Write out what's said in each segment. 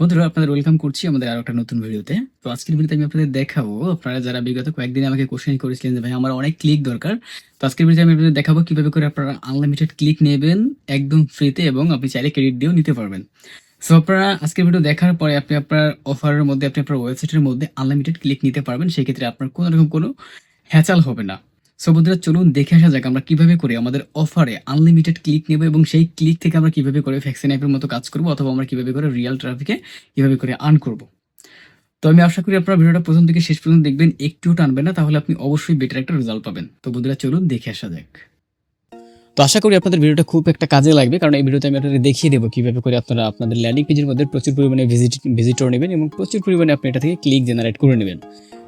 বন্ধুরা, আপনাদের ওয়েলকাম করছি আমাদের আরও একটা নতুন ভিডিওতে তো আজকের ভিডিওতে আমি আপনাদের দেখাবো, আপনারা যারা বিগত কয়েকদিন আমাকে কোশ্চেন করেছিলেন যে, ভাই, আমার অনেক ক্লিক দরকার। তো আজকের ভিডিওতে আমি আপনাদের দেখাবো কীভাবে করে আপনারা আনলিমিটেড ক্লিক নেবেন একদম ফ্রিতে এবং আপনি চাইলে ক্রেডিট দিয়েও নিতে পারবেন। সো আপনারা আজকের ভিডিও দেখার পরে আপনি আপনার অফারের মধ্যে, আপনি আপনার ওয়েবসাইটের মধ্যে আনলিমিটেড ক্লিক নিতে পারবেন। সেক্ষেত্রে আপনার কোনো রকম কোনো হ্যাচাল হবে না। সো বন্ধুরা, চলুন দেখে আসা যাক আমরা কীভাবে করে আমাদের অফারে আনলিমিটেড ক্লিক নেব এবং সেই ক্লিক থেকে আমরা কীভাবে করে ভ্যাকসিন অ্যাপের মতো কাজ করব অথবা আমরা কীভাবে করে রিয়েল ট্রাফিকে কীভাবে করে আর্ন করব। তো আমি আশা করি আপনারা ভিডিওটা প্রথম থেকে শেষ পর্যন্ত দেখবেন, একটুও টানবেন না, তাহলে আপনি অবশ্যই বেটার একটা রেজাল্ট পাবেন। তো বন্ধুরা, চলুন দেখে আসা যাক। তো আশা করি আপনাদের ভিডিওটা খুব একটা কাজে লাগবে, কারণ এই ভিডিওতে আমি আপনাদের দেখিয়ে দেবো কীভাবে করে আপনারা আপনাদের ল্যান্ডিং পেজের মধ্যে প্রচুর পরিমাণে ভিজিট ভিজিটর নেবেন এবং প্রচুর পরিমাণে আপনি এটা থেকে ক্লিক জেনারেট করে নেবেন।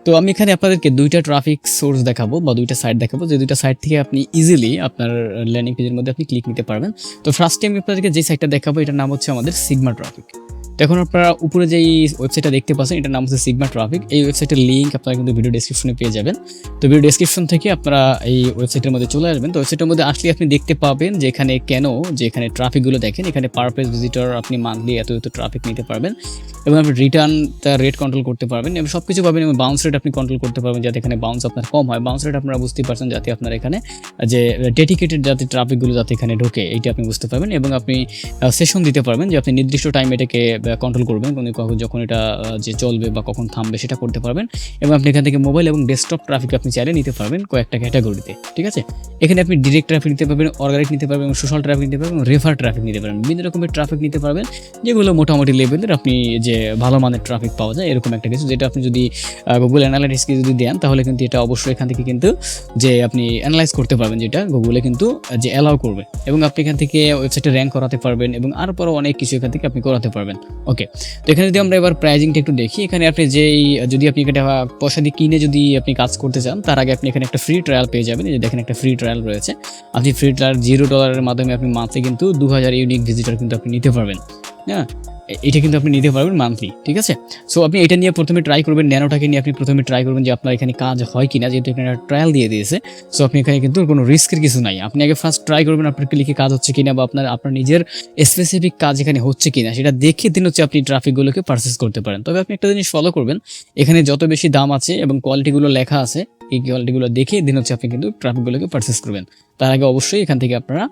তো আমি এখানে আপনাদেরকে দুইটা ট্রাফিক সোর্স দেখাবো বা দুইটা সাইট দেখাবো, যে দুইটা সাইট থেকে আপনি ইজিলি আপনার ল্যান্ডিং পেজের মধ্যে আপনি ক্লিক নিতে পারবেন। তো ফার্স্ট টাইম আপনাদেরকে যে সাইটটা দেখাবো, এটার নাম হচ্ছে আমাদের সিগমা ট্রাফিক এখন আপনারা উপরে যে ওয়েবসাইটটা দেখতে পাচ্ছেন, এটার নাম হচ্ছে সিগমা ট্রাফিক এই ওয়েবসাইটের লিঙ্ক আপনারা কিন্তু ভিডিও ডিসক্রিপশনে পেয়ে যাবেন। তো ভিডিও ডিসক্রিপশন থেকে আপনারা এই ওয়েবসাইটের মধ্যে চলে আসবেন। তো ওয়েবসাইটের মধ্যে আসলে আপনি দেখতে পাবেন যে এখানে কেন, যে এখানে ট্রাফিকগুলো দেখেন, এখানে পার পেজ ভিজিটর আপনি মান্থলি এত এত ট্রাফিক নিতে পারবেন এবং আপনি রিটার্ন তার রেট কন্ট্রোল করতে পারবেন এবং সব কিছু পাবেন এবং বাউন্স রেট আপনি কন্ট্রোল করতে পারবেন যাতে এখানে বাউন্স আপনার কম হয়। বাউন্স রেট আপনারা বুঝতেই পারছেন যাতে আপনার এখানে যে ডেডিকেটেড যাতে ট্রাফিকগুলো যাতে এখানে ঢোকে, এইটা আপনি বুঝতে পারবেন এবং আপনি সেশন দিতে পারবেন যে আপনি নির্দিষ্ট টাইম এটাকে কন্ট্রোল করবেন। কখন, যখন এটা যে চলবে বা কখন থামবে সেটা করতে পারবেন। এবং আপনি এখান থেকে মোবাইল এবং ডেস্কটপ ট্রাফিক আপনি চাইলে নিতে পারবেন কয়েকটা ক্যাটাগরিতে ঠিক আছে? এখানে আপনি ডিরেক্ট ট্রাফিক নিতে পারবেন অর্গানিক নিতে পারবেন, এবং সোশ্যাল ট্রাফিক নিতে পারবেন রেফার ট্রাফিক নিতে পারবেন। বিভিন্ন রকমের ট্রাফিক নিতে পারবেন, যেগুলো মোটামুটি লেভেলের আপনি যে ভালো মানের ট্রাফিক পাওয়া যায়, এরকম একটা কিছু, যেটা আপনি যদি গুগল অ্যানালাইটিক্সকে যদি দেন, তাহলে কিন্তু এটা অবশ্যই এখান থেকে কিন্তু যে আপনি অ্যানালাইজ করতে পারবেন যেটা গুগলে কিন্তু যে অ্যালাউ করবে। এবং আপনি এখান থেকে ওয়েবসাইটে র্যাঙ্ক করাতে পারবেন, এবং আরও পরও অনেক কিছু এখান থেকে আপনি করাতে পারবেন। ওকে তো এখানে যদি আমরা এবার প্রাইজিংটা একটু দেখি, এখানে আপনি যেই, যদি আপনি এটা পয়সা দিয়ে কিনে যদি আপনি কাজ করতে চান, তার আগে আপনি এখানে একটা ফ্রি ট্রায়াল পেয়ে যাবেন। এই যে দেখেন একটা ফ্রি ট্রায়াল রয়েছে। আপনি ফ্রি ট্রায়াল জিরো ডলারের মাধ্যমে আপনি মাসে কিন্তু দু হাজার ইউনিক ভিজিটার কিন্তু আপনি নিতে পারবেন। হ্যাঁ? এটা কিন্তু আপনি নিতে পারবেন মান্থলি ঠিক আছে? সো আপনি এটা নিয়ে প্রথমে ট্রাই করবেন, ন্যানোটাকে নিয়ে আপনি প্রথমে ট্রাই করবেন যে আপনার এখানে কাজ হয় কিনা, যেহেতু এখানে একটা ট্রায়াল দিয়ে দিয়েছে। সো আপনি এখানে কিন্তু কোনো রিস্কের কিছু নাই। আপনি আগে ফার্স্ট ট্রাই করবেন আপনার ক্লিকে কাজ হচ্ছে কিনা বা আপনার আপনার নিজের স্পেসিফিক কাজ এখানে হচ্ছে কিনা, সেটা দেখে দিন হচ্ছে আপনি ট্রাফিকগুলোকে পারচেস করতে পারেন। তবে আপনি একটা জিনিস ফলো করবেন, এখানে যত বেশি দাম আছে এবং কোয়ালিটিগুলো লেখা আছে এই কোয়ালিটিগুলো দেখে দিন হচ্ছে আপনি কিন্তু ট্রাফিকগুলোকে পারচেস করবেন। তার আগে অবশ্যই এখান থেকে আপনারা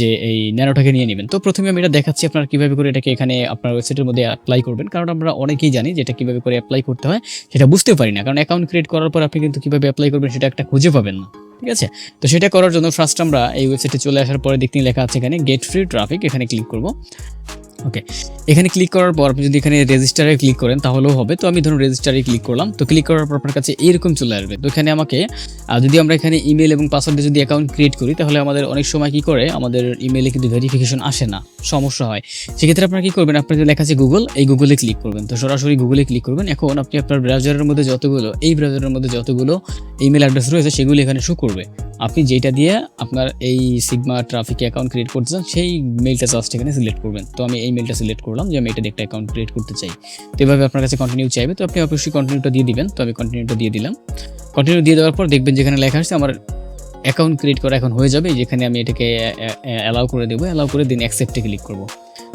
যে এই ন্যানোটাকে নিয়ে নেবেন। তো প্রথমে আমি এটা দেখাচ্ছি আপনারা কীভাবে করে এটাকে এখানে আপনার ওয়েবসাইটের মধ্যে অ্যাপ্লাই করবেন। কারণ আমরা অনেকেই জানি যে এটা কীভাবে করে অ্যাপ্লাই করতে হয়, সেটা বুঝতে পারি না। কারণ অ্যাকাউন্ট ক্রিয়েট করার পর আপনি কিন্তু কীভাবে অ্যাপ্লাই করবেন সেটা একটা খুঁজে পাবেন না। ঠিক আছে? তো সেটা করার জন্য ফার্স্ট আমরা এই ওয়েবসাইটে চলে আসার পরে দেখতে লেখা আছে এখানে গেট ফ্রি ট্রাফিক এখানে ক্লিক করব। ওকে এখানে ক্লিক করার পর আপনি যদি এখানে রেজিস্টারে ক্লিক করেন, তাহলেও হবে। তো আমি ধরুন রেজিস্টারে ক্লিক করলাম। তো ক্লিক করার পর আপনার কাছে এরকম চলে আসবে। তো এখানে আমাকে যদি আমরা এখানে ইমেল এবং পাসওয়ার্ডে যদি অ্যাকাউন্ট ক্রিয়েট করি, তাহলে আমাদের অনেক সময় কি করে, আমাদের ইমেলে কিন্তু ভেরিফিকেশন আসে না। সমস্যা হয়। সেক্ষেত্রে আপনারা কি করবেন, আপনার যে লেখা আছে গুগল এই গুগলে ক্লিক করবেন। তো সরাসরি গুগলে ক্লিক করবেন। এখন আপনি আপনার ব্রাউজারের মধ্যে যতগুলো, এই ব্রাউজারের মধ্যে যতগুলো ইমেল অ্যাড্রেস রয়েছে, সেগুলো এখানে শো করবে। আপনি যেটা দিয়ে আপনার এই সিগমা ট্রাফিক অ্যাকাউন্ট ক্রিয়েট করতে চান সেই মেলটা জাস্ট এখানে সিলেক্ট করবেন। তো আমি এই মেলটা সিলেক্ট করলাম যে আমি এটা একটা অ্যাকাউন্ট ক্রিয়েট করতে চাই। তো এভাবে আপনার কাছে কন্টিনিউ চাইবে, তো আপনি অবশ্যই কন্টিনিউটা দিয়ে দিবেন। তো আমি কন্টিনিউটা দিয়ে দিলাম। কন্টিনিউ দিয়ে দেওয়ার পর দেখবেন যেখানে লেখা আসছে আমার অ্যাকাউন্ট ক্রিয়েট করা এখন হয়ে যাবে। যেখানে আমি এটাকে অ্যালাউ করে দেবো। অ্যালাউ করে দিন অ্যাকসেপ্টে ক্লিক করব।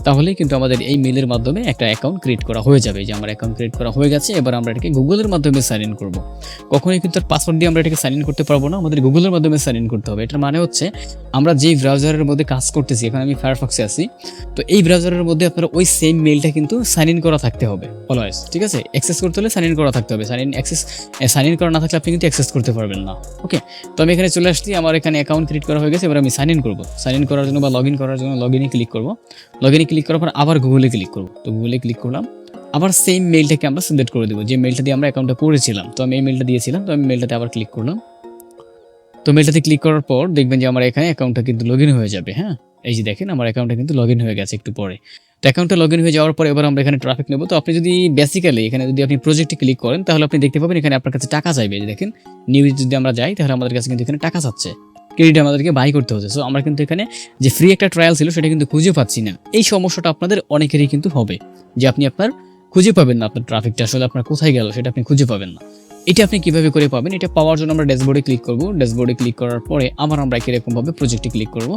তাহলেই কিন্তু আমাদের এই মেলের মাধ্যমে একটা অ্যাকাউন্ট ক্রিয়েট করা হয়ে যাবে। যে আমার অ্যাকাউন্ট ক্রিয়েট করা হয়ে গেছে, এবার আমরা এটাকে গুগলের মাধ্যমে সাইন ইন করব। কখনোই কিন্তু পাসওয়ার্ড দিয়ে আমরা এটাকে সাইন ইন করতে পারব না, আমাদের গুগলের মাধ্যমে সাইন ইন করতে হবে। এটার মানে হচ্ছে, আমরা যেই ব্রাউজারের মধ্যে কাজ করতেছি, এখন আমি ফায়ারফক্সে আছি, তো এই ব্রাউজারের মধ্যে আপনার ওই সেম মেলটা কিন্তু সাইন ইন করা থাকতে হবে অলওয়েজ ঠিক আছে? অ্যাক্সেস করতে হলে সাইন ইন করা থাকতে হবে। Sign in access sign in করা না থাকলে আপনি কিন্তু অ্যাক্সেস করতে পারবেন না ওকে তো আমি এখানে চলে আসছি, আমার এখানে অ্যাকাউন্ট ক্রিয়েট করা হয়ে গেছে, এবার আমি সাইন ইন করব। সাইন ইন করার জন্য বা লগ ইন করার জন্য লগ ইনে ক্লিক করব। লগ ইনে ক্লিক করার পর আবার গুগলে ক্লিক করব। তো গুগলে ক্লিক করলাম, আবার সেম মেলটাকে আমরা সিলেক্ট করে দেবো, যে মেলটা দিয়ে আমরা অ্যাকাউন্টটা করেছিলাম তো আমি এই মেলটা দিয়েছিলাম, তো আমি মেলটাতে আবার ক্লিক করলাম। তো মেলটাতে ক্লিক করার পর দেখবেন যে আমার এখানে অ্যাকাউন্টটা কিন্তু লগ হয়ে যাবে হ্যাঁ? এই যে দেখেন, আমার অ্যাকাউন্টটা কিন্তু লগ ইন হয়ে গেছে একটু পরে। তো অ্যাকাউন্টটা লগ হয়ে যাওয়ার পর এবার আমরা এখানে ট্রাফিক নেব। তো আপনি যদি বেসিক্যালি এখানে যদি আপনি প্রজেক্টে ক্লিক করেন, তাহলে আপনি দেখতে পাবেন এখানে আপনার কাছে টাকা চাইবে। দেখেন নিউজ যদি আমরা যাই, তাহলে আমাদের কাছে কিন্তু এখানে টাকা চাচ্ছে। ক্রেডিট আমাদেরকে বাই করতে হচ্ছে। সো আমরা কিন্তু এখানে যে ফ্রি একটা ট্রায়াল ছিল, সেটা কিন্তু খুঁজে পাচ্ছি না। এই সমস্যাটা আপনাদের অনেকেরই কিন্তু হবে, যে আপনি আপনার খুঁজে পাবেন না আপনার ট্রাফিকটা আসলে আপনার কোথায় গেল সেটা আপনি খুঁজে পাবেন না। এটা আপনি কীভাবে করে পাবেন, এটা পাওয়ার জন্য আমরা ড্যাশবোর্ডে ক্লিক করব। ড্যাশবোর্ডে ক্লিক করার পরে আবার আমরা এরকম ভাবে প্রজেক্টে ক্লিক করব।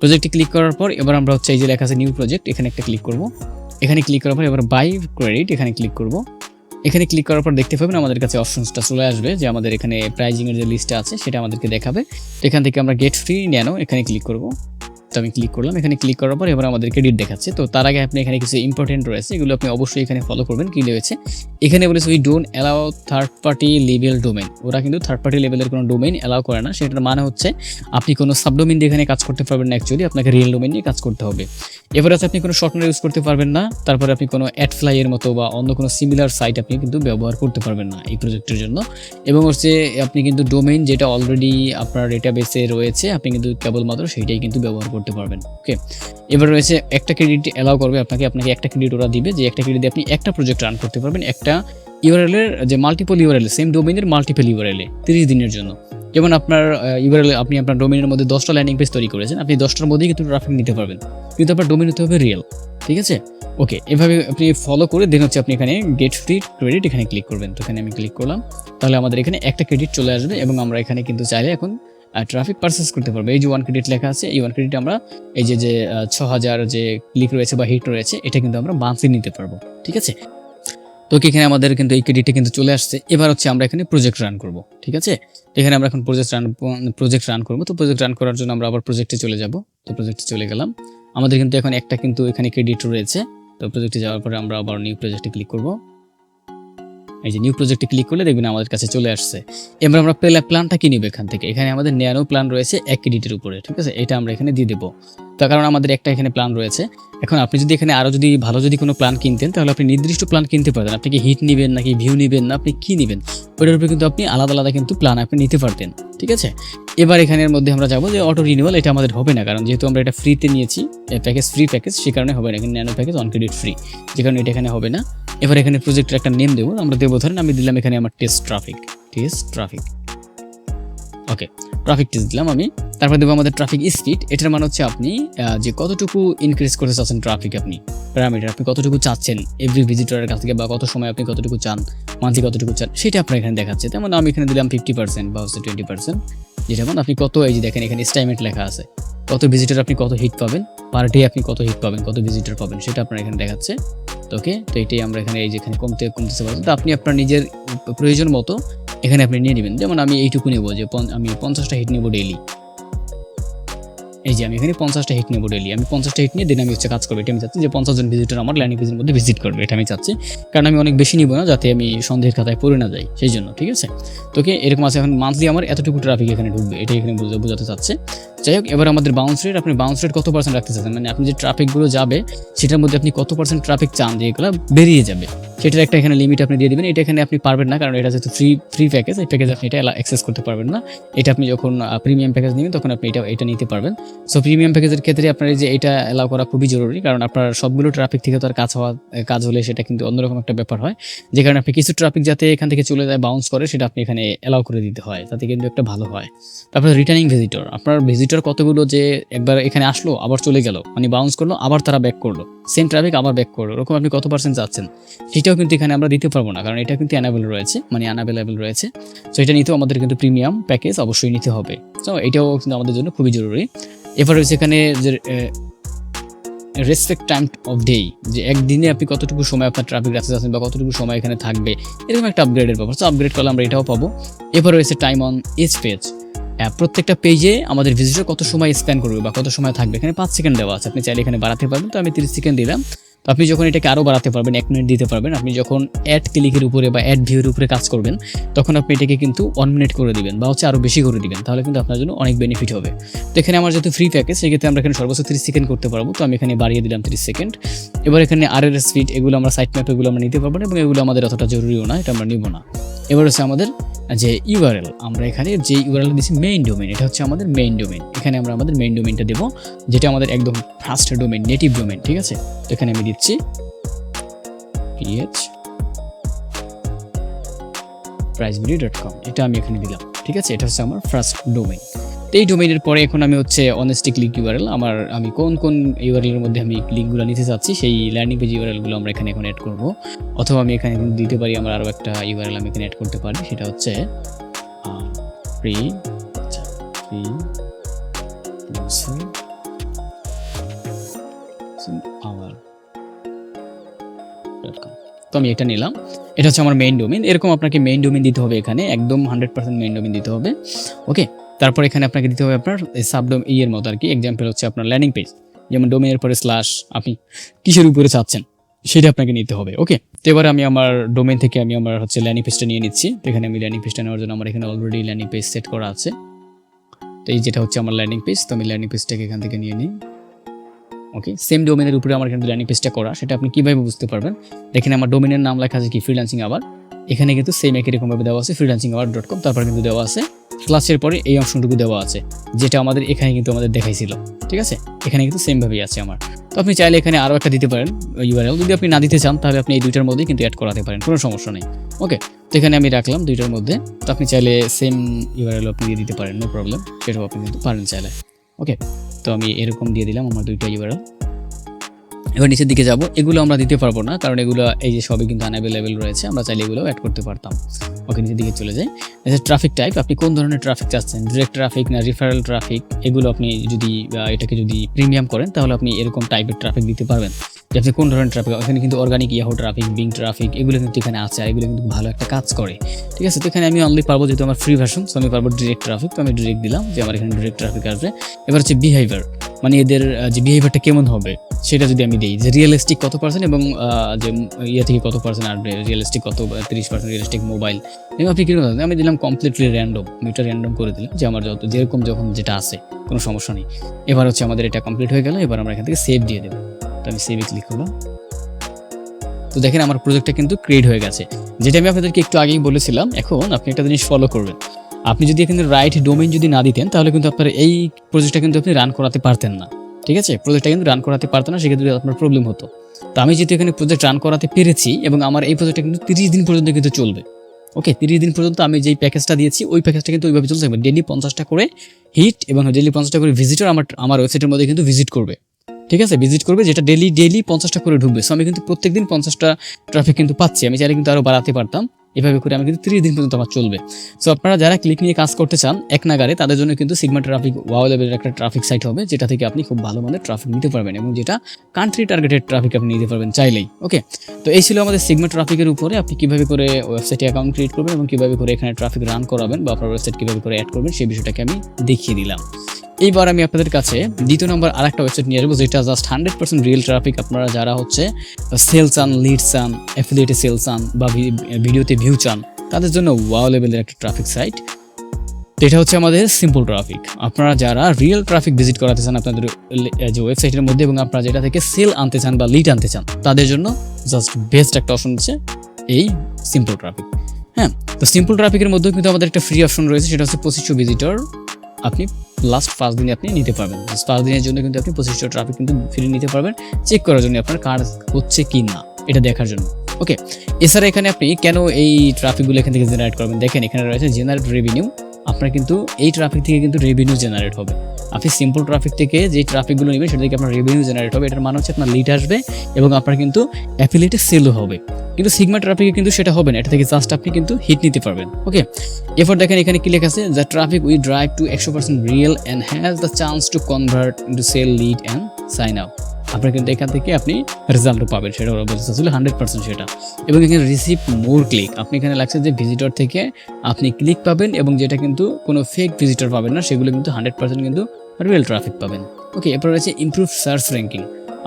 প্রজেক্টে ক্লিক করার পর এবার আমরা হচ্ছে এই যে লেখা আছে নিউ প্রজেক্ট এখানে একটা ক্লিক করব। এখানে ক্লিক করার পর এবার বাই ক্রেডিট এখানে ক্লিক করব। এখানে ক্লিক করার পর দেখতে পাবেন আমাদের কাছে অপশনসটা চলে আসবে যে আমাদের এখানে প্রাইজিংয়ের যে লিস্টটা আছে সেটা আমাদেরকে দেখাবে। এখান থেকে আমরা গেট ফ্রি ন্যানো এখানে ক্লিক করব। তো আমি ক্লিক করলাম। এখানে ক্লিক করার পর এবার আমাদের ক্রেডিট দেখাচ্ছে। তো তার আগে আপনি এখানে কিছু ইম্পর্টেন্ট রয়েছে, এগুলো আপনি অবশ্যই এখানে ফলো করবেন। কি রয়েছে? এখানে বলেছে we don't allow third party level domain ওরা কিন্তু থার্ড পার্টি লেভেলের কোনো ডোমেন অ্যালাউ করে না। সেটার মানে হচ্ছে, আপনি কোনো সাবডোমেন দিয়ে এখানে কাজ করতে পারবেন না অ্যাকচুয়ালি আপনাকে রিয়েল ডোমেন নিয়ে কাজ করতে হবে। এবার আছে আপনি কোনো শর্টনার ইউজ করতে পারবেন না। তারপরে আপনি কোনো অ্যাড ফ্লাইয়ের মতো বা অন্য কোনো সিমিলার সাইট আপনি কিন্তু ব্যবহার করতে পারবেন না এই প্রজেক্টের জন্য। এবং হচ্ছে, আপনি কিন্তু ডোমেইন যেটা অলরেডি আপনার ডেটাবেসে রয়েছে, আপনি কিন্তু কেবলমাত্র সেইটাই কিন্তু ব্যবহার করতে পারবেন ওকে এবার রয়েছে একটা ক্রেডিট অ্যালাউ করবে, আপনাকে আপনাকে একটা ক্রেডিট ওরা দিবে, যে একটা ক্রেডিট আপনি একটা প্রজেক্ট রান করতে পারবেন, একটা ইউআরএলের যে মাল্টিপল ইউআরএল সেম ডোমেইনের মাল্টিপল ইউআরএলে তিরিশ দিনের জন্য। যেমন আপনার ইউআরএল আপনি আপনার ডোমেইনের মধ্যে দশটা ল্যান্ডিং পেজ তৈরি করেছেন, আপনি দশটার মধ্যেই কিন্তু ট্রাফিক নিতে পারবেন। কিন্তু আপনার ডোমেইন হতে হবে রিয়েল ঠিক আছে? ওকে এভাবে আপনি ফলো করে দেন হচ্ছে আপনি এখানে গেট ফ্রি ক্রেডিট এখানে ক্লিক করবেন। তো এখানে আমি ক্লিক করলাম, তাহলে আমাদের এখানে একটা ক্রেডিট চলে আসবে এবং আমরা এখানে কিন্তু চাইলে এখন ট্রাফিক পারচেস করতে পারব। এই যে ওয়ান ক্রেডিট লেখা আছে, এই ওয়ান ক্রেডিট আমরা, এই যে যে ছ হাজার যে ক্লিক রয়েছে বা হিট রয়েছে, এটা কিন্তু আমরা মান্থলি নিতে পারব, ঠিক আছে? তো এখানে আমাদের কিন্তু এই ক্রেডিটটা কিন্তু চলে আসছে। এবার হচ্ছে আমরা এখানে প্রজেক্ট রান করব, ঠিক আছে? এখানে আমরা এখন প্রজেক্ট রান প্রজেক্ট রান করব। তো প্রজেক্ট রান করার জন্য আমরা আবার প্রজেক্টে চলে যাব। তো প্রজেক্টে চলে গেলাম। আমাদের কিন্তু এখন একটা কিন্তু এখানে ক্রেডিট রয়েছে। তো প্রজেক্টে যাওয়ার পরে আমরা আবার নিউ প্রজেক্টে ক্লিক করব। এই যে নিউ প্রজেক্টে ক্লিক করলে দেখবেন আমাদের কাছে চলে আসছে। এবার আমরা পেলে প্ল্যানটা কি নিব এখান থেকে? এখানে আমাদের ন্যানো প্ল্যান রয়েছে এক ক্রেডিটের উপরে, ঠিক আছে? এটা আমরা এখানে দিয়ে দেবো। তার কারণ আমাদের একটা এখানে প্ল্যান রয়েছে। এখন আপনি যদি এখানে আরও যদি ভালো যদি কোনো প্ল্যান কিনতেন, তাহলে আপনি নির্দিষ্ট প্ল্যান কিনতে পারতেন। আপনি কি হিট নেবেন নাকি ভিউ নেবেন না, আপনি কি নেবেন? ওটার উপরে কিন্তু আপনি আলাদা আলাদা কিন্তু প্ল্যান আপনি নিতে পারতেন, ঠিক আছে? এবার এখানের মধ্যে আমরা যাব যে অটো রিনিউয়াল এটা আমাদের হবে না। কারণ যেহেতু আমরা এটা ফ্রিতে নিয়েছি প্যাকেজ ফ্রি প্যাকেজ সে কারণে হবে না। এখানে nano package on credit free যে কারণে এটা এখানে হবে না। এবার এখানে প্রজেক্টের একটা নেম দেবো। আমরা দেবো, ধরেন আমি দিলাম এখানে আমার test traffic test traffic okay traffic test দিলাম আমি। তারপর দেবো আমাদের ট্রাফিক স্পিড এটার মানে হচ্ছে আপনি যে কতটুকু ইনক্রিজ করতে চাচ্ছেন ট্রাফিক আপনি। প্যারামিটার আপনি কতটুকু চাচ্ছেন এভরি ভিজিটরের কাছ থেকে বা কত সময় আপনি কতটুকু চান মান্থলি কতটুকু চান, সেটা আপনার এখানে দেখাচ্ছে। তেমন আমি এখানে দিলাম ফিফটি পার্সেন্ট বা হচ্ছে টোয়েন্টি পার্সেন্ট যেটা মানে আপনি কত, এই যে দেখেন এখানে স্টাইমেন্ট লেখা আছে। কত ভিজিটর আপনি কত হিট পাবেন? পার ডে আপনি কত হিট পাবেন? কত ভিজিটর পাবেন? সেটা আপনার এখানে দেখাচ্ছে। ওকে তো এটাই আমরা এখানে, এই যেখানে কমতে, কমতেছে পারব তো আপনি আপনার নিজের প্রয়োজন মতো এখানে আপনি নিয়ে নেবেন। যেমন আমি এইটুকু নেব যে আমি পঞ্চাশটা হিট নেব ডেইলি এই যে আমি এখানে পঞ্চাশটা হিট নেব ডেলি আমি পঞ্চাশটা হিট নিয়ে দিন আমি হচ্ছে কাজ করব। এটা আমি চাচ্ছি যে পঞ্চাশ জন ভিজিটর আমার ল্যান্ডিং পেজের মধ্যে ভিজিট করবে। এটা আমি চাচ্ছি। কারণ আমি অনেক বেশি নিব না যাতে আমি সন্দেহের খাতায় পড়ে না যাই। সেই জন্য, ঠিক আছে? তোকে এরকম আছে এখন মান্থলি আমার এতটুকু ট্রাফিক এখানে ঢুকবে। এটা এখানে বুঝে, বোঝাতে চাচ্ছে। যাই হোক, এবার আমাদের বাউন্স রেট আপনি বাউন্স রেট কত পার্সেন্ট রাখতে চাচ্ছেন? মানে আপনি যে ট্রাফিকগুলো যাবে, সেটার মধ্যে আপনি কত পার্সেন্ট ট্রাফিক চান যে এগুলো বেরিয়ে যাবে? সেটার একটা এখানে লিমিট আপনি দিয়ে দিবেন। এটা এখানে আপনি পারবেন না। কারণ এটা যেহেতু ফ্রি ফ্রি প্যাকেজ এই প্যাকেজ আপনি এটা অ্যাক্সেস করতে পারবেন না। এটা আপনি যখন প্রিমিয়াম প্যাকেজ নেবেন, তখন আপনি এটা এটা নিতে পারবেন। সো প্রিমিয়াম প্যাকেজের ক্ষেত্রে আপনার এই যে এটা অ্যালাউ করা খুবই জরুরি, কারণ আপনার সবগুলো ট্রাফিক থেকে তো আর কাজ হওয়া কাজ হলে সেটা কিন্তু অন্যরকম একটা ব্যাপার হয়। যে কারণে আপনি কিছু ট্রাফিক যাতে এখান থেকে চলে যায় বাউন্স করে, সেটা আপনি এখানে অ্যালাউ করে দিতে হয়। তাতে কিন্তু একটা ভালো হয়। তারপরে রিটার্নিং ভিজিটর আপনার ভিজিটর কতগুলো যে একবার এখানে আসলো, আবার চলে গেল মানে বাউন্স করল, আবার তারা ব্যাক করল। সেম ট্রাফিক আবার ব্যাক করল। এরকম আপনি কত পার্সেন্ট যাচ্ছেন? সেটাও কিন্তু এখানে আমরা দিতে পারব না, কারণ এটা কিন্তু অ্যানাবেল রয়েছে মানে আনঅ্যাভেলেবল রয়েছে। সো এটা নিতেও আমাদের কিন্তু প্রিমিয়াম প্যাকেজ অবশ্যই নিতে হবে। সো এটাও কিন্তু আমাদের জন্য খুবই জরুরি। এবার রয়েছে এখানে যে রেসপেক্ট টাইম অফ ডে যে একদিনে আপনি কতটুকু সময় আপনার ট্রাফিক রাখতে যাচ্ছেন বা কতটুকু সময় এখানে থাকবে, এরকম একটা আপগ্রেডের ব্যাপার। সো আপগ্রেড করলে আমরা এটাও পাবো। এরপর রয়েছে টাইম অন এজ পেজ প্রত্যেকটা পেজে আমাদের ভিজিটর কত সময় স্পেন্ড করবে বা কত সময় থাকবে? এখানে পাঁচ সেকেন্ড দেওয়া আছে। আপনি চাইলে এখানে বাড়াতে পারবেন। তো আমি তিরিশ সেকেন্ড দিলাম। তো আপনি যখন এটাকে আরও বাড়াতে পারবেন, এক মিনিট দিতে পারবেন, আপনি যখন অ্যাড ক্লিকের উপরে বা অ্যাড ভিউর উপরে কাজ করবেন, তখন আপনি এটাকে কিন্তু ওয়ান মিনিট করে দিবেন বা হচ্ছে আরও বেশি করে দিবেন, তাহলে কিন্তু আপনার জন্য অনেক বেনিফিট হবে। তো এখানে আমার যেহেতু ফ্রি প্যাকেজ সেক্ষেত্রে আমরা এখানে সর্বোচ্চ তিরিশ সেকেন্ড করতে পারব, তো আমি এখানে বাড়িয়ে দিলাম তিরিশ সেকেন্ড এবার এখানে আর এর স্পিড এগুলো আমরা সাইট ম্যাপ এগুলো আমরা নিতে পারব না এবং এগুলো আমাদের অতটা জরুরিও না, এটা আমরা নিব না। এবার হচ্ছে আমাদের যে ইউআরএল আমরা এখানে যে ইউআরএল দিচ্ছি মেইন ডোমেন এটা হচ্ছে আমাদের মেইন ডোমেন এখানে আমরা আমাদের মেইন ডোমেনটা দেবো, যেটা আমাদের একদম ফার্স্ট ডোমেন নেটিভ ডোমেন ঠিক আছে? তো এখানে আমি দিচ্ছি পিএইচ প্রাইসবিডি ডট কম এটা আমি এখানে দিলাম, ঠিক আছে? এটা হচ্ছে আমার ফার্স্ট ডোমেন তো এই ডোমেনের পরে এখন আমি হচ্ছে অনেস্টি ক্লিক ইউআরএল আমার আমি কোন কোন ইউআরএল এর মধ্যে আমি ক্লিকগুলো নিতে চাচ্ছি, সেই ল্যান্ডিং পেজ ইউআরএলগুলো আমরা এখানে এখন অ্যাড করব। অথবা আমি এখানে দিতে পারি আমার আরও একটা ইউআরএল আমি এখানে অ্যাড করতে পারি, সেটা হচ্ছে ফ্রি ফ্রি আমি এটা নিলাম। এটা হচ্ছে আমার মেইন ডোমেন এরকম আপনাকে মেইন ডোমেন দিতে হবে এখানে। একদম হান্ড্রেড পার্সেন্ট মেইন ডোমেন দিতে হবে। ওকে তারপর এখানে আপনাকে দিতে হবে আপনার সাবডোম ইয়ের মতো আর কি। এক্সাম্পল হচ্ছে আপনার ল্যান্ডিং পেজ যেমন ডোমেনের পরে স্ল্যাশ আপনি কিসের উপরে চাচ্ছেন? সেটা আপনাকে নিতে হবে। ওকে তো এবার আমি আমার ডোমেন থেকে আমি আমার হচ্ছে ল্যান্ডিং পেজটা নিয়ে নিচ্ছি। তো এখানে আমি ল্যান্ডিং পেজটা নেওয়ার জন্য আমার এখানে অলরেডি ল্যান্ডিং পেজ সেট করা আছে। তো এই যেটা হচ্ছে আমার ল্যান্ডিং পেজ তো আমি ল্যান্ডিং পেজটাকে এখান থেকে নিয়ে নিই। ওকে সেম ডোমেনের উপরে আমার এখানে ল্যান্ডিং পেজটা করা, সেটা আপনি কীভাবে বুঝতে পারবেন? দেখেন আমার ডোমেনের নাম লেখা আছে কি ফ্রিল্যান্সিং আবার এখানে কিন্তু সেম একই রকমভাবে দেওয়া আছে ফ্রিল্যান্সিং আওয়ার ডট কম তারপর কিন্তু দেওয়া আছে। ক্লাসের পরে এই অপশনটুকু দেওয়া আছে, যেটা আমাদের এখানে কিন্তু আমাদের দেখাইছিল, ঠিক আছে? এখানে কিন্তু সেমভাবেই আছে আমার। তো আপনি চাইলে এখানে আরও একটা দিতে পারেন ইউআরএল যদি আপনি না দিতে চান, তাহলে আপনি এই দুইটার মধ্যেই কিন্তু অ্যাড করাতে পারেন, কোনো সমস্যা নেই। ওকে তো এখানে আমি রাখলাম দুইটার মধ্যে। তো আপনি চাইলে সেম ইউআরএল আপনি দিয়ে দিতে পারেন নো প্রবলেম সেটাও আপনি কিন্তু পারেন চাইলে। ওকে তো আমি এরকম দিয়ে দিলাম আমার দুইটা ইউআরএল এবার নিচের দিকে যাব। এগুলো আমরা দিতে পারব না, কারণ এগুলো, এই যে সবই কিন্তু আনঅ্যাভেলেবেল রয়েছে, আমরা চাইলে এগুলো অ্যাড করতে পারতাম। ওকে নিচের দিকে চলে যাই। এসে ট্রাফিক টাইপ আপনি কোন ধরনের ট্রাফিক চাচ্ছেন? ডিরেক্ট ট্রাফিক না রিফারেল ট্রাফিক এগুলো আপনি যদি এটাকে যদি প্রিমিয়াম করেন, তাহলে আপনি এরকম টাইপের ট্রাফিক দিতে পারবেন। যে আপনি কোন ধরনের ট্রাফিক এখানে কিন্তু organic Yahoo traffic Bing traffic এগুলো কিন্তু এখানে আছে আর এগুলো কিন্তু ভালো একটা কাজ করে। ঠিক আছে? তো এখানে আমি অনলি পারব যেহেতু আমার ফ্রি ভার্সন সো আমি পারব ডিরেক্ট ট্রাফিক তো আমি ডিরেক্ট দিলাম যে আমার এখানে ডিরেক্ট ট্রাফিক আসবে। এবার হচ্ছে বিহেভিয়ার মানে এদের যে বিহেভিয়ারটা কেমন হবে, সেটা যদি আমি দিই, যে রিয়েলিস্টিক কত পার্সেন্ট এবং যে ইয়ে থেকে কত পার্সেন্ট আসবে রিয়েলিস্টিক কত তিরিশ পার্সেন্ট রিয়েলিস্টিক মোবাইল এবং আপনি কীরকম আমি দিলাম কমপ্লিটলি র্যান্ডম আমি এটা র্যান্ডম করে দিলাম যে আমার যত, যেরকম যখন যেটা আছে, কোনো সমস্যা নেই। এবার হচ্ছে আমাদের এটা কমপ্লিট হয়ে গেল, এবার আমরা এখান থেকে সেভ দিয়ে দেবো। তো আমি সেভে ক্লিক করলাম। তো দেখেন আমার প্রজেক্টটা কিন্তু ক্রিয়েট হয়ে গেছে। যেটা আমি আপনাদেরকে একটু আগেই বলেছিলাম, এখন আপনি একটা জিনিস ফলো করবেন। আপনি যদি এখানে রাইট ডোমেইন যদি না দিতেন, তাহলে কিন্তু আপনার এই প্রজেক্টটা কিন্তু আপনি রান করাতে পারতেন না। ঠিক আছে? প্রজেক্টটা কিন্তু রান করাতে পারতেন না, সেক্ষেত্রে আপনার প্রবলেম হতো। তো আমি যেহেতু এখানে প্রজেক্ট রান করাতে পেরেছি এবং আমার এই প্রজেক্টটা কিন্তু তিরিশ দিন পর্যন্ত কিন্তু চলবে। ওকে তিরিশ দিন পর্যন্ত আমি যেই প্যাকেজটা দিয়েছি, ওই প্যাকেজটা কিন্তু ওইভাবে চলতে থাকবে ডেলি পঞ্চাশটা করে হিট এবং ডেলি পঞ্চাশটা করে ভিজিটর আমার আমার ওয়েবসাইটের মধ্যে কিন্তু ভিজিট করবে। ঠিক আছে? ভিজিট করবে যেটা ডেলি ডেলি পঞ্চাশটা করে ঢুকবে। সো আমি কিন্তু প্রত্যেকদিন পঞ্চাশটা ট্রাফিক কিন্তু পাচ্ছি। আমি চাইলে কিন্তু আরও বাড়াতে পারতাম। এভাবে করে আমি কিন্তু তিরিশ দিন পর্যন্ত আমার চলবে। সো আপনারা যারা ক্লিক নিয়ে কাজ করতে চান, এক নাগারে তাদের জন্য কিন্তু সিগমা ট্রাফিক ওয়াও লেভেলের একটা ট্রাফিক সাইট হবে, যেটা থেকে আপনি খুব ভালো মানের ট্রাফিক নিতে পারবেন এবং যেটা কান্ট্রি টার্গেটেড ট্রাফিক আপনি নিতে পারবেন চাইলেই। ওকে তো এই ছিল আমাদের সিগমা ট্রাফিকের উপরে। আপনি কীভাবে করে ওয়েবসাইটে অ্যাকাউন্ট ক্রিয়েট করবেন এবং কীভাবে করে এখানে ট্রাফিক রান করাবেন বা আপনার ওয়েবসাইট কীভাবে করে অ্যাড করবেন, সেই বিষয়টাকে আমি দেখিয়ে দিলাম। এইবার আমি আপনাদের কাছে দ্বিতীয় নম্বর আর একটা ওয়েবসাইট নিয়ে আসব, যেটা just hundred percent real traffic আপনারা যারা হচ্ছে সেল চান লিড চান অ্যাফিলিয়েটে সেল চান, বা ভিডিওতে ভিউ চান, তাদের জন্য ওয়াও লেভেলের একটা ট্রাফিক সাইট তো এটা হচ্ছে আমাদের সিম্পল ট্রাফিক আপনারা যারা রিয়েল ট্রাফিক ভিজিট করাতে চান আপনাদের যে ওয়েবসাইটের মধ্যে, এবং আপনারা যেটা থেকে সেল আনতে চান বা লিড আনতে চান, তাদের জন্য জাস্ট বেস্ট একটা অপশন হচ্ছে এই সিম্পল ট্রাফিক হ্যাঁ তো সিম্পল ট্রাফিকের মধ্যেও কিন্তু আমাদের একটা ফ্রি অপশন রয়েছে, সেটা হচ্ছে পঁচিশশো ভিজিটর আপনি লাস্ট পাঁচ দিনে আপনি নিতে পারবেন। পাঁচ দিনের জন্য কিন্তু আপনি পঁচিশশো ট্রাফিক কিন্তু ফিরে নিতে পারবেন। চেক করার জন্য আপনার কার হচ্ছে কি না, এটা দেখার জন্য। ওকে এছাড়া এখানে আপনি কেন এই ট্রাফিকগুলো এখান থেকে জেনারেট করবেন? দেখেন, এখানে রয়েছে জেনারেট রেভিনিউ আপনার কিন্তু এই ট্রাফিক থেকে কিন্তু রেভিনিউ জেনারেট হবে। আপনি সিম্পল ট্রাফিক থেকে যে ট্রাফিকগুলো নেবেন, সেটা থেকে আপনার রেভিনিউ জেনারেট হবে। এটার মানে হচ্ছে আপনার লিড আসবে এবং আপনার কিন্তু অ্যাফিলিয়েটে সেলও হবে। কিন্তু সিগমা ট্রাফিকে কিন্তু সেটা হবে না। এটা থেকে জাস্ট আপনি কিন্তু হিট নিতে পারবেন। ওকে এরপর দেখেন এখানে কি লেখা আছে? The traffic we drive to একশো percent real and has the chance to convert to sale lead and sign up আপনার কিন্তু এখান থেকে আপনি রেজাল্টও পাবেন। সেটা ওরা বলছে আসলে হান্ড্রেড পার্সেন্ট সেটা। এবং এখানে রিসিভ মোর ক্লিক আপনি এখানে লাগছে যে ভিজিটর থেকে আপনি ক্লিক পাবেন এবং যেটা কিন্তু কোনো ফেক ভিজিটর পাবেন না, সেগুলো কিন্তু হান্ড্রেড পার্সেন্ট কিন্তু রিয়েল ট্রাফিক পাবেন। ওকে এরপর রয়েছে ইমপ্রুভ সার্চ র্যাঙ্কিং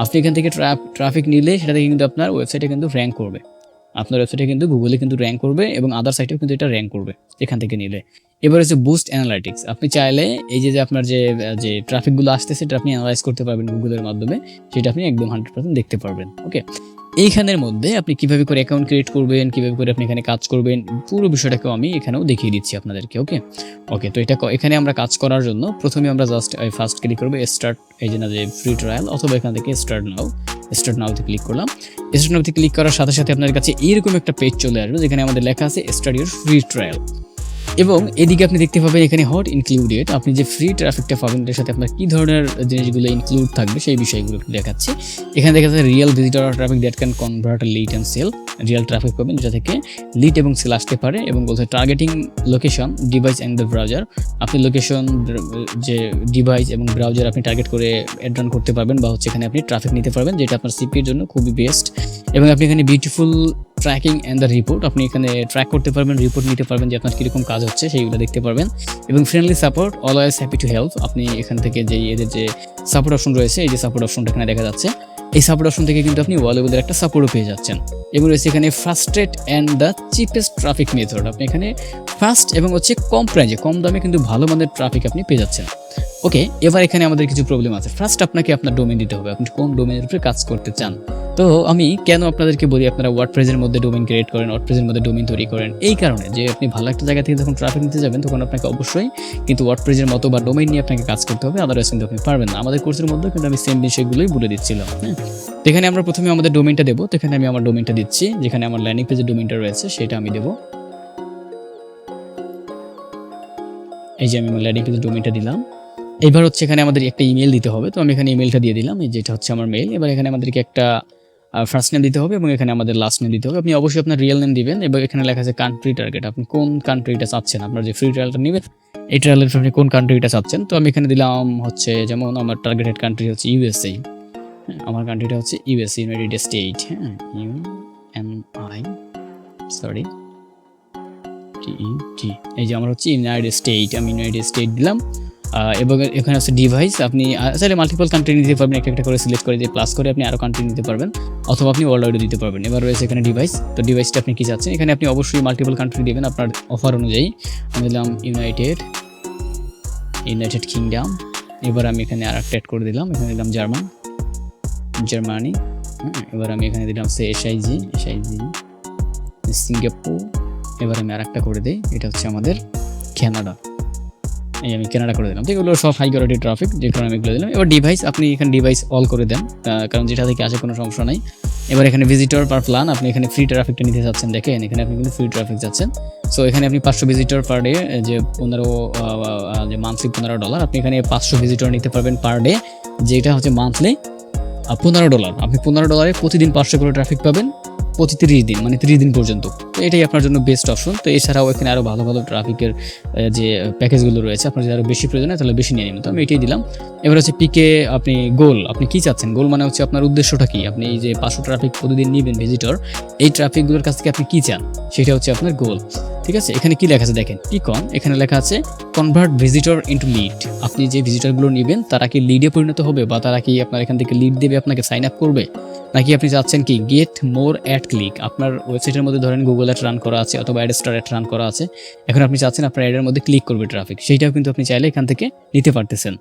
আপনি এখান থেকে ট্রাফিক নিলে সেটা থেকে কিন্তু আপনার ওয়েবসাইটে কিন্তু র্যাঙ্ক করবে। আপনার ওয়েবসাইটে কিন্তু গুগলে কিন্তু র্যাঙ্ক করবে এবং আদার সাইটেও কিন্তু এটা র্যাঙ্ক করবে এখান থেকে নিলে। এবার হচ্ছে বুস্ট অ্যানালাইটিক্স আপনি চাইলে এই যে আপনার যে যে ট্রাফিকগুলো আসতেছে সেটা আপনি অ্যানালাইজ করতে পারবেন গুগলের মাধ্যমে, সেটা আপনি একদম হান্ড্রেড পার্সেন্ট দেখতে পারবেন। ওকে এইখানের মধ্যে আপনি কীভাবে করে অ্যাকাউন্ট ক্রিয়েট করবেন, কীভাবে করে আপনি এখানে কাজ করবেন, পুরো বিষয়টাকেও আমি এখানেও দেখিয়ে দিচ্ছি আপনাদেরকে ওকে ওকে তো এটা এখানে আমরা কাজ করার জন্য প্রথমে আমরা জাস্ট ফার্স্ট ক্লিক করব স্টার্ট এই যে না যে ফ্রি ট্রায়াল অথবা এখান থেকে স্টার্ট নাও স্টার্ট নাওতে ক্লিক করলাম। স্টার্ট নাওতে ক্লিক করার সাথে সাথে আপনার কাছে এরকম একটা পেজ চলে আসবে যেখানে আমাদের লেখা আছে ইউর ফ্রি ট্রায়াল এবং এদিকে আপনি দেখতে পাবেন এখানে হট ইনক্লুডেড আপনি যে ফ্রি ট্রাফিকটা পাবেন, এটার সাথে আপনার কী ধরনের জিনিসগুলো ইনক্লুড থাকবে সেই বিষয়গুলো একটু দেখাচ্ছি। এখানে দেখা যাচ্ছে real visitor traffic that can convert lead and sell real traffic পাবেন, যেটা থেকে লিড এবং সেল আসতে পারে এবং বলছে targeting location device and the browser আপনি লোকেশন যে ডিভাইস এবং ব্রাউজার আপনি টার্গেট করে অ্যাড রান করতে পারবেন বা হচ্ছে এখানে আপনি ট্রাফিক নিতে পারবেন, যেটা আপনার সিপির জন্য খুবই বেস্ট এবং আপনি এখানে beautiful tracking and the report আপনি এখানে ট্র্যাক করতে পারবেন রিপোর্ট নিতে পারবেন যে আপনার কীরকম কাজ হচ্ছে, সেইগুলো দেখতে পারবেন। এবং friendly support always happy to help আপনি এখান থেকে যে এদের যে সাপোর্ট অপশন রয়েছে, এই যে সাপোর্ট অপশনটা এখানে দেখা যাচ্ছে, এই সাপোর্ট অপশন থেকে কিন্তু আপনি ওয়ালেবলের একটা সাপোর্টও পেয়ে যাচ্ছেন। এবং রয়েছে এখানে fastest and the cheapest traffic method আপনি এখানে ফাস্ট এবং হচ্ছে কম প্রাইজে কম দামে কিন্তু ভালো মানের ট্রাফিক আপনি পেয়ে যাচ্ছেন। ওকে এবার এখানে আমাদের কিছু প্রবলেম আছে। ফার্স্ট আপনাকে আপনার ডোমেন দিতে হবে, আপনি কোন ডোমেনের উপরে কাজ করতে চান? তো আমি কেন আপনাদেরকে বলি আপনারা ওয়ার্ড প্রেজের মধ্যে ডোমেন ক্রিয়েট করেন ওয়ার্ড প্রেজের মধ্যে ডোমেন তৈরি করেন? এই কারণে যে আপনি ভালো একটা জায়গা থেকে যখন ট্রাফিক নিতে যাবেন, তখন আপনাকে অবশ্যই কিন্তু ওয়ার্ড প্রেজের মতো বা ডোমেন নিয়ে আপনাকে কাজ করতে হবে আদারওয়াইজ কিন্তু আপনি পারবেন না। আমাদের কোর্সের মধ্যে কিন্তু আমি সেম বিষয়গুলোই বলে দিচ্ছিলাম হ্যাঁ? এখানে আমরা প্রথমে আমাদের ডোমেনটা দেবো এখানে আমি আমার ডোমেনটা দিচ্ছি, যেখানে আমার ল্যান্ডিং পেজের ডোমেনটা রয়েছে, সেটা আমি দেবো। এই যে আমি আমার ল্যান্ডিং পেজের ডোমেনটা দিলাম। এবার হচ্ছে এখানে আমাদের একটা ইমেল দিতে হবে, তো আমি এখানে ইমেলটা দিয়ে দিলাম, এই যেটা হচ্ছে আমার মেল এবার এখানে আমাদেরকে একটা ফার্স্ট নেম দিতে হবে এবং এখানে আমাদের লাস্ট নেম দিতে হবে। আপনি অবশ্যই আপনার রিয়েল নেম দিবেন এবং এখানে লেখা আছে কান্ট্রি টার্গেট আপনি কোন কান্ট্রিটা চাচ্ছেন? আপনার যে ফ্রি ট্রায়ালটা নেবেন, এই ট্রায়ালের আপনি কোন কান্ট্রিটা চাচ্ছেন? তো আমি এখানে দিলাম হচ্ছে যেমন আমার টার্গেটেড কান্ট্রি হচ্ছে ইউএসএ আমার কান্ট্রিটা হচ্ছে ইউএসএ ইউনাইটেড স্টেট হ্যাঁ U M I sorry T এই যে আমার হচ্ছে ইউনাইটেড স্টেট আমি ইউনাইটেড স্টেট দিলাম। এবং এখানে আছে ডিভাইস আপনি চাইলে মাল্টিপল কান্ট্রি নিতে পারবেন একটা একটা করে সিলেক্ট করে দিয়ে প্লাস করে আপনি আরও কান্ট্রি নিতে পারবেন, অথবা আপনি ওয়ার্ল্ড ওয়াইডও দিতে পারবেন। এবার রয়েছে এখানে ডিভাইস তো ডিভাইসটা আপনি কি চাচ্ছেন? এখানে আপনি অবশ্যই মাল্টিপল কান্ট্রি দেবেন আপনার অফার অনুযায়ী। আমি দিলাম ইউনাইটেড ইউনাইটেড কিংডম এবার আমি এখানে আর একটা অ্যাড করে দিলাম, এখানে দিলাম জার্মান জার্মানি এবার আমি এখানে দিলাম সে এসআইজি এসআইজি সিঙ্গাপুর এবার আমি আর একটা করে দিই, এটা হচ্ছে আমাদের কানাডা এই আমি কেনাডা করে দিলাম। ঠিক এগুলো সব হাই কোয়ালিটি ট্রাফিক যে কারণে আমি এগুলো দিলাম। এবার ডিভাইস আপনি এখানে ডিভাইস অল করে দেন কারণ যেটা থেকে আসে কোনো সমস্যা নাই। এবার এখানে ভিজিটর পার প্ল্যান আপনি এখানে ফ্রি ট্রাফিকটা নিতে চাচ্ছেন দেখেন, এখানে আপনি কিন্তু ফ্রি ট্রাফিক যাচ্ছেন। সো এখানে আপনি পাঁচশো ভিজিটর পার ডে যে পনেরো যে মান্থলি পনেরো ডলার আপনি এখানে পাঁচশো ভিজিটর নিতে পারবেন পার ডে যেটা হচ্ছে মান্থলি পনেরো ডলার আপনি পনেরো ডলারে প্রতিদিন পাঁচশো করে ট্রাফিক পাবেন। প্রতি তিরিশ দিন মানে তিরিশ দিন পর্যন্ত। তো এটাই আপনার জন্য বেস্ট অপশন তো এছাড়াও এখানে আরও ভালো ভালো ট্রাফিকের যে প্যাকেজগুলো রয়েছে, আপনার যদি আরও বেশি প্রয়োজন হয়, তাহলে বেশি নিয়ে নেবেন। তো আমি এটাই দিলাম। এবার হচ্ছে পিকে আপনি গোল আপনি কি চাচ্ছেন? গোল মানে হচ্ছে আপনার উদ্দেশ্যটা কি? আপনি যে পাঁচশো ট্রাফিক প্রতিদিন নিবেন ভিজিটর এই ট্রাফিকগুলোর কাছ থেকে আপনি কি চান? সেটা হচ্ছে আপনার গোল ঠিক আছে? এখানে কি লেখা আছে? দেখেন পিকন এখানে লেখা আছে কনভার্ট ভিজিটর ইন্টু লিড আপনি যে ভিজিটরগুলো নেবেন, তারা কি লিডে পরিণত হবে বা তারা কি আপনার এখান থেকে লিড দেবে, আপনাকে সাইন আপ করবে? নাকি আপনি চাচ্ছেন কি? গেট মোর অ্যাড ক্লিক আপনার ওয়েবসাইটের মধ্যে ধরেন গুগল অ্যাড রান করা আছে অথবা অ্যাড স্টার অ্যাড রান করা আছে। এখন আপনি চাচ্ছেন আপনার অ্যাডের মধ্যে ক্লিক করবে ট্রাফিক সেইটাও কিন্তু আপনি চাইলে এখান থেকে নিতে পারতেছেন।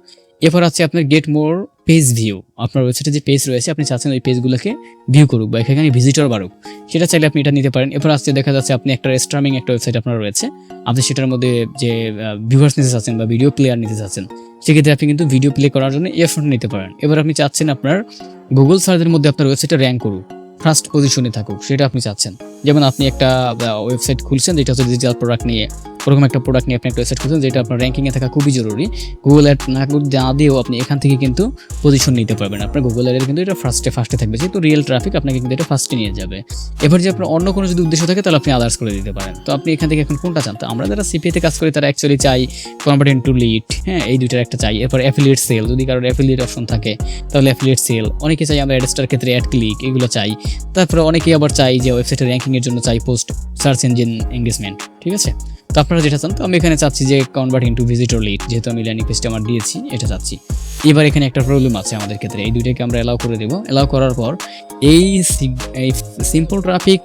এরপর আছে আপনার গেট মোর পেজ ভিউ আপনার ওয়েবসাইটে যে পেজ রয়েছে, আপনি চাচ্ছেন ওই পেজগুলোকে ভিউ করুক বা এখানে ভিজিটর বাড়ুক। সেটা চাইলে আপনি এটা নিতে পারেন। এরপর আসতে দেখা যাচ্ছে আপনি একটা স্ট্রামিং একটা ওয়েবসাইট আপনার রয়েছে। আপনি সেটার মধ্যে যে ভিউয়ার্স নিতে চাচ্ছেন বা ভিডিও প্লেয়ার নিতে চাচ্ছেন, সেক্ষেত্রে আপনি কিন্তু ভিডিও প্লে করার জন্য এফোন নিতে পারেন। এবার আপনি চাচ্ছেন আপনার গুগল সার্চের মধ্যে আপনার ওয়েবসাইটটা র্যাঙ্ক করুক ফার্স্ট পজিশনে থাকুক, সেটা আপনি চাচ্ছেন। যেমন আপনি একটা ওয়েবসাইট খুলছেন, যেটা হচ্ছে ডিজিটাল প্রোডাক্ট নিয়ে। ওরকম একটা প্রোডাক্ট নিয়ে আপনি একটা ওয়েবসাইট খুলছেন যেটা আপনার র্যাঙ্কিংয়ে থাকা খুবই জরুরি। গুগল অ্যাড না না দিয়েও আপনি এখান থেকে কিন্তু পজিশন নিতে পারবেন। আপনার গুগল অ্যাডের কিন্তু এটা ফার্স্টে ফার্স্টে থাকবে। যেহেতু রিয়েল ট্রাফিক আপনাকে কিন্তু এটা ফার্স্টে নিয়ে যাবে। এবার যে আপনার অন্য কোনো যদি উদ্দেশ্য থাকে, তাহলে আপনি আদার্স করে দিতে পারেন। তো আপনি এখান থেকে এখন কোনটা চান? তো আমরা যারা সিপিএতে কাজ করি, তারা অ্যাকচুয়ালি চাই কনভার্ট ইন্টু লিড হ্যাঁ এই দুইটার একটা চাই। এরপর অ্যাফিলিয়েট সেল যদি কারোর অ্যাফিলিয়েট অপশন থাকে, তাহলে অ্যাফিলিয়েট সেল অনেকে চাই আমরা অ্যাডস্টার ক্ষেত্রে অ্যাড ক্লিক এগুলো চাই। তারপরে অনেকে আবার চাই যে ওয়েবসাইটের র্যাঙ্কিংয়ের জন্য চাই পোস্ট সার্চ ইঞ্জিন এঙ্গেজমেন্ট ঠিক আছে? তো আপনারা যেটা চান, তো আমি এখানে চাচ্ছি যে কনভার্ট ইন্টু ভিজিটর লিড যেহেতু আমি ল্যান্ডিং পেজটা আমার দিয়েছি, এটা চাচ্ছি। এবার এখানে একটা প্রবলেম আছে আমাদের ক্ষেত্রে, এই দুইটাকে আমরা অ্যালাউ করে দেবো। এলাও করার পর এই সিম্পল ট্রাফিক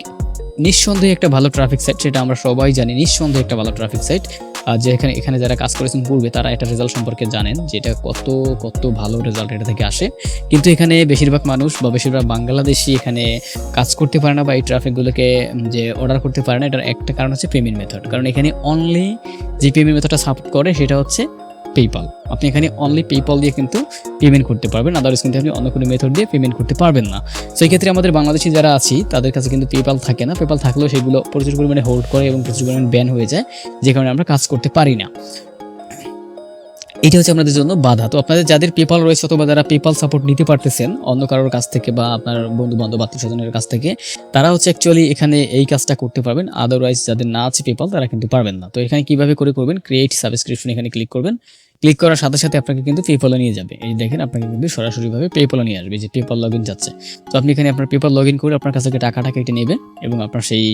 নিঃসন্দেহে একটা ভালো ট্রাফিক সাইট সেটা আমরা সবাই জানি, নিঃসন্দেহে একটা ভালো ট্রাফিক সাইট যে এখানে এখানে যারা কাজ করেছেন পূর্বে, তারা এটা রেজাল্ট সম্পর্কে জানেন যে এটা কত কত ভালো রেজাল্ট এটা থেকে আসে। কিন্তু এখানে বেশিরভাগ মানুষ বা বেশিরভাগ বাংলাদেশি এখানে কাজ করতে পারে না বা এই ট্রাফিকগুলোকে যে অর্ডার করতে পারে না, এটার একটা কারণ হচ্ছে পেমেন্ট মেথড কারণ এখানে অনলি যে পেমেন্ট মেথডটা সাপোর্ট করে, সেটা হচ্ছে পেপাল আপনি এখানে অনলি পেপাল দিয়ে কিন্তু পেমেন্ট করতে পারবেন। আদারওয়াইজ কিন্তু আপনি অন্য কোনো মেথড দিয়ে পেমেন্ট করতে পারবেন না। সেই ক্ষেত্রে আমাদের বাংলাদেশি যারা আছি, তাদের কাছে কিন্তু পেপাল থাকে না। পেপাল থাকলেও সেগুলো প্রচুর পরিমাণে হোল্ড করে এবং প্রচুর পরিমাণে ব্যান হয়ে যায়, যে কারণে আমরা কাজ করতে পারি না। এটা হচ্ছে আপনাদের জন্য বাধা। তো আপনাদের যাদের পেপাল রয়েছে অথবা যারা পেপাল সাপোর্ট নিতে পারতেছেন, অন্য কারোর কাছ থেকে বা আপনার বন্ধু বান্ধব আত্মীয় স্বজনের কাছ থেকে, তারা হচ্ছে অ্যাকচুয়ালি এখানে এই কাজটা করতে পারবেন। আদারওয়াইজ যাদের না আছে পেপাল তারা কিন্তু পারবেন না। তো এখানে কীভাবে করে করবেন? ক্রিয়েট সাবস্ক্রিপশন এখানে ক্লিক করবেন। ক্লিক করার সাথে সাথে আপনাকে কিন্তু পেপলে নিয়ে যাবে। এই দেখেন, আপনাকে কিন্তু সরাসরিভাবে পেপলে নিয়ে আসবে যে পেপাল লগ ইন যাচ্ছে। তো আপনি এখানে আপনার পেপাল লগ ইন করে আপনার কাছ থেকে টাকাটা কেটে নেবেন এবং আপনার সেই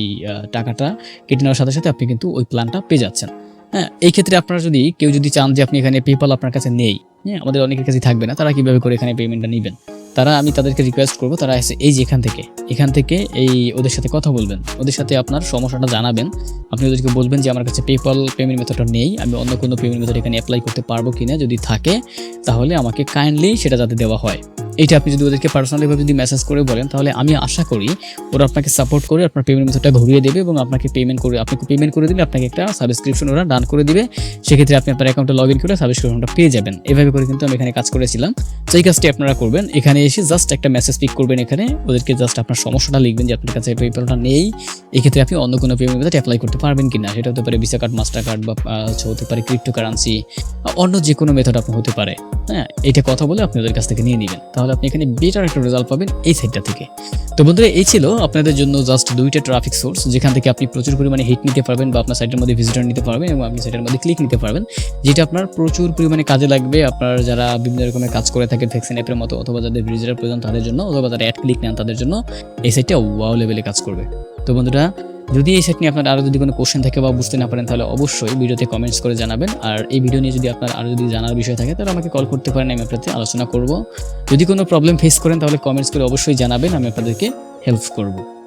টাকাটা কেটে নেওয়ার সাথে সাথে আপনি কিন্তু ওই প্ল্যানটা পেয়ে যাচ্ছেন। হ্যাঁ এই ক্ষেত্রে আপনারা যদি কেউ যদি চান যে আপনি এখানে পেপাল আপনার কাছে নেই হ্যাঁ আমাদের অনেকের কাছে থাকবে না, তারা কীভাবে করে এখানে পেমেন্টটা নেবেন? তারা, আমি তাদেরকে রিকোয়েস্ট করব, তারা এই যে এখান থেকে এখান থেকে এই ওদের সাথে কথা বলবেন। ওদের সাথে আপনার সমস্যাটা জানাবেন। আপনি ওদেরকে বলবেন যে, আমার কাছে পেপাল পেমেন্ট মেথডটা নেই। আমি অন্য কোনো পেমেন্ট মেথড এখানে অ্যাপ্লাই করতে পারব কিনা যদি থাকে, তাহলে আমাকে কাইন্ডলি সেটা যাতে দেওয়া হয়। এইটা আপনি যদি ওদেরকে পার্সোনালিভাবে যদি মেসেজ করে বলেন, তাহলে আমি আশা করি ওরা আপনাকে সাপোর্ট করে আপনার পেমেন্ট মেথডটা ঘুরিয়ে দেবে এবং আপনাকে পেমেন্ট করে, আপনাকে পেমেন্ট করে দিলে আপনাকে একটা সাবস্ক্রিপশন ওরা ডান করে দিবে। সেক্ষেত্রে আপনি আপনার অ্যাকাউন্টে লগ ইন করে সাবস্ক্রিপশনটা পেয়ে যাবেন। এভাবে করে কিন্তু আমি এখানে কাজ করেছিলাম। তো এই কাজটি আপনারা করবেন। এখানে এসে জাস্ট একটা মেসেজ পিক করবেন এখানে। ওদেরকে জাস্ট আপনার সমস্যাটা লিখবেন যে আপনার কাছে পেপালটা নেই। এক্ষেত্রে আপনি অন্য কোনো পেমেন্ট মেথড অ্যাপ্লাই করতে পারবেন কিনা। সেটা হতে পারে ভিসা কার্ড মাস্টার কার্ড বা হতে পারে ক্রিপ্টো কারেন্সি অন্য যে কোনো মেথড আপনার হতে পারে। হ্যাঁ এটা কথা বলে আপনি ওদের কাছ থেকে নিয়ে নেবেন। তাহলে আপনি এখানে বেটার একটা রেজাল্ট পাবেন এই সাইডটা থেকে। তো বন্ধুরা, এই ছিল আপনাদের জন্য জাস্ট দুইটা ট্রাফিক সোর্স যেখান থেকে আপনি প্রচুর পরিমাণে হিট নিতে পারবেন বা আপনার সাইটের মধ্যে ভিজিটার নিতে পারবেন এবং আপনি সাইটের মধ্যে ক্লিক নিতে পারবেন, যেটা আপনার প্রচুর পরিমাণে কাজে লাগবে আপনার যারা বিভিন্ন রকমের কাজ করে থাকে ভ্যাকসিন অ্যাপের মতো অথবা যাদের ভিজিটার প্রয়োজন তাদের জন্য অথবা যারা অ্যাড ক্লিক নেন তাদের জন্য, এই সাইটটা ওয়াও লেভেলে কাজ করবে। তো বন্ধুরা যদি এই সেট নিয়ে আপনার আরও যদি কোনো কোশ্চেন থাকে বা বুঝতে না পারেন, তাহলে অবশ্যই ভিডিওতে কমেন্টস করে জানাবেন। আর এই ভিডিও নিয়ে যদি আপনার আরও যদি জানার বিষয় থাকে, তাহলে আমাকে কল করতে পারেন, আমি আপনাদের আলোচনা করব। যদি কোনো প্রবলেম ফেস করেন, তাহলে কমেন্টস করে অবশ্যই জানাবেন, আমি আপনাদেরকে হেল্প করব।